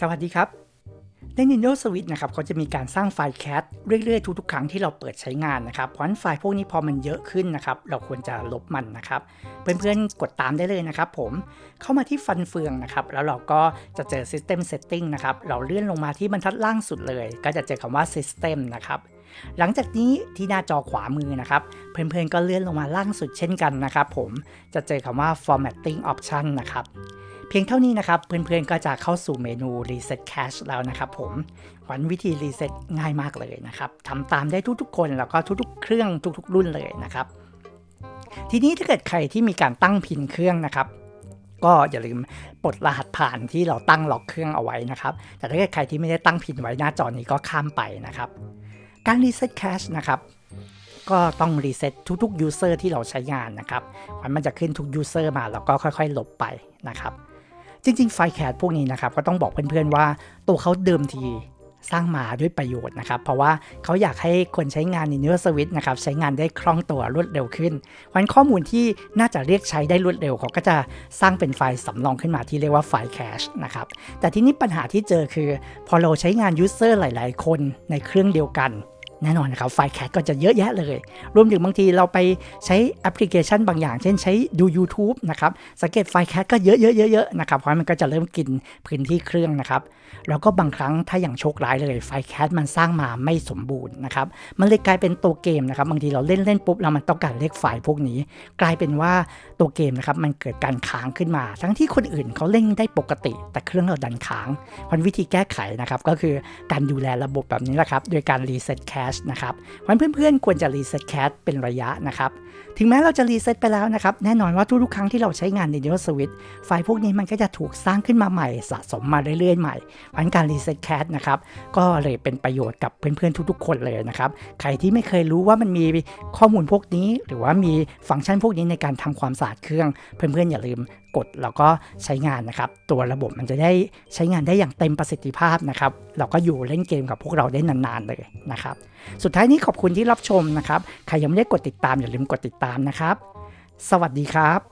สวัสดีครับ ใน Nintendo Switch นะครับเขาจะมีการสร้างไฟล์แคสเรื่อยๆ ทุกๆ ครั้งที่เราเปิดใช้งานนะครับ เพราะนไฟล์พวกนี้พอมันเยอะขึ้นนะครับ เราควรจะลบมันนะครับ เพื่อนๆ กดตามได้เลยนะครับผม เข้ามาที่ฟันเฟืองนะครับ แล้วเราก็จะเจอ System Setting นะครับ เราเลื่อนลงมาที่บรรทัดล่างสุดเลย ก็จะเจอคำว่า System นะครับหลังจากนี้ที่หน้าจอขวามือนะครับ เพื่อนๆก็เลื่อนลงมาล่างสุดเช่นกันนะครับผมจะเจอคำว่า Formatting Option นะครับ พียงเท่านี้นะครับ เพื่อนๆก็จะเข้าสู่เมนู Reset Cache แล้วนะครับผมวันวิธี Reset ง่ายมากเลยนะครับทำตามได้ทุกๆคนแล้วก็ทุกๆ เครื่องทุกๆ รุ่นเลยนะครับ ทีนี้ถ้าเกิดใครที่มีการตั้งพินเครื่องนะครับ ก็อย่าลืมปลดรหัสผ่านที่เราตั้งล็อกเครื่องเอาไว้นะครับ แต่ถ้าเกิดใครที่ไม่ได้ตั้งพินไว้หน้าจอนี้ก็ข้ามไปนะครับ การ Reset Cache นะครับก็ต้องรีเซ็ตทุกๆ user ที่เราใช้งานนะครับมันจะขึ้นทุก user มาแล้วก็ค่อยๆ ลบไปนะครับ จริงๆไฟแคสพวกนี้นะครับก็ต้องบอกเพื่อนๆว่าตัวเขาเดิมทีสร้างมาด้วยประโยชน์นะครับ เพราะว่าเขาอยากให้คนใช้งาน Nintendo Switch นะครับใช้งานได้คล่องตัวรวดเร็วขึ้นวันข้อมูลที่น่าจะเรียกใช้ได้รวดเร็วเขาก็จะสร้างเป็นไฟล์สำรองขึ้นมาที่เรียกว่าไฟล์แคชนะครับแต่ที่นี้ปัญหาที่เจอคือ พอเราใช้งาน User หลาย ๆ คนในเครื่องเดียวกัน แน่นอนนะครับไฟล์แคสก็จะเยอะแยะเลย รวมถึงบางทีเราไปใช้แอปพลิเคชันบางอย่าง เช่นใช้ดู YouTube นะครับสังเกตไฟล์แคสก็เยอะๆๆๆนะครับเพราะมันก็จะเริ่มกินพื้นที่เครื่องนะครับแล้วก็บางครั้งถ้าอย่างโชคร้ายเลยไฟล์แคสมันสร้างมาไม่สมบูรณ์นะครับมันเลยกลายเป็นตัวเกมนะครับบางทีเราเล่นเล่นปุ๊บแล้วมันต้องการเรียกไฟล์พวกนี้ กลายเป็นว่าตัวเกมนะครับมันเกิดการค้างขึ้นมา ทั้งที่คนอื่นเขาเล่นได้ปกติ แต่เครื่องเราดันค้างวิธีแก้ไขนะครับก็คือการดูแลระบบแบบนี้แหละครับโดยการรีเซ็ตแคชนะครับวันเพื่อนๆ ควรจะรีเซ็ตแคชเป็นระยะนะครับ ถึงแม้เราจะรีเซ็ตไปแล้วนะครับ แน่นอนว่าทุกๆ ครั้งที่เราใช้งาน Nintendo Switch ไฟล์พวกนี้มันก็จะถูกสร้างขึ้นมาใหม่ สะสมมาเรื่อยๆ ใหม่เพราะการรีเซ็ตแคชนะครับ ก็เลยเป็นประโยชน์กับเพื่อนๆ ทุกๆ คนเลยนะครับ ใครที่ไม่เคยรู้ว่ามันมีข้อมูลพวกนี้ หรือว่ามีฟังก์ชันพวกนี้ในการทำความสะอาดเครื่อง เพื่อนๆ อย่าลืม กดแล้วก็ใช้งานนะครับ ตัวระบบมันจะได้ใช้งานได้อย่างเต็มประสิทธิภาพนะครับ เราก็อยู่เล่นเกมกับพวกเราได้นานๆเลยนะครับ สุดท้ายนี้ขอบคุณที่รับชมนะครับ ใครยังไม่ได้กดติดตามอย่าลืมกดติดตามนะครับ สวัสดีครับ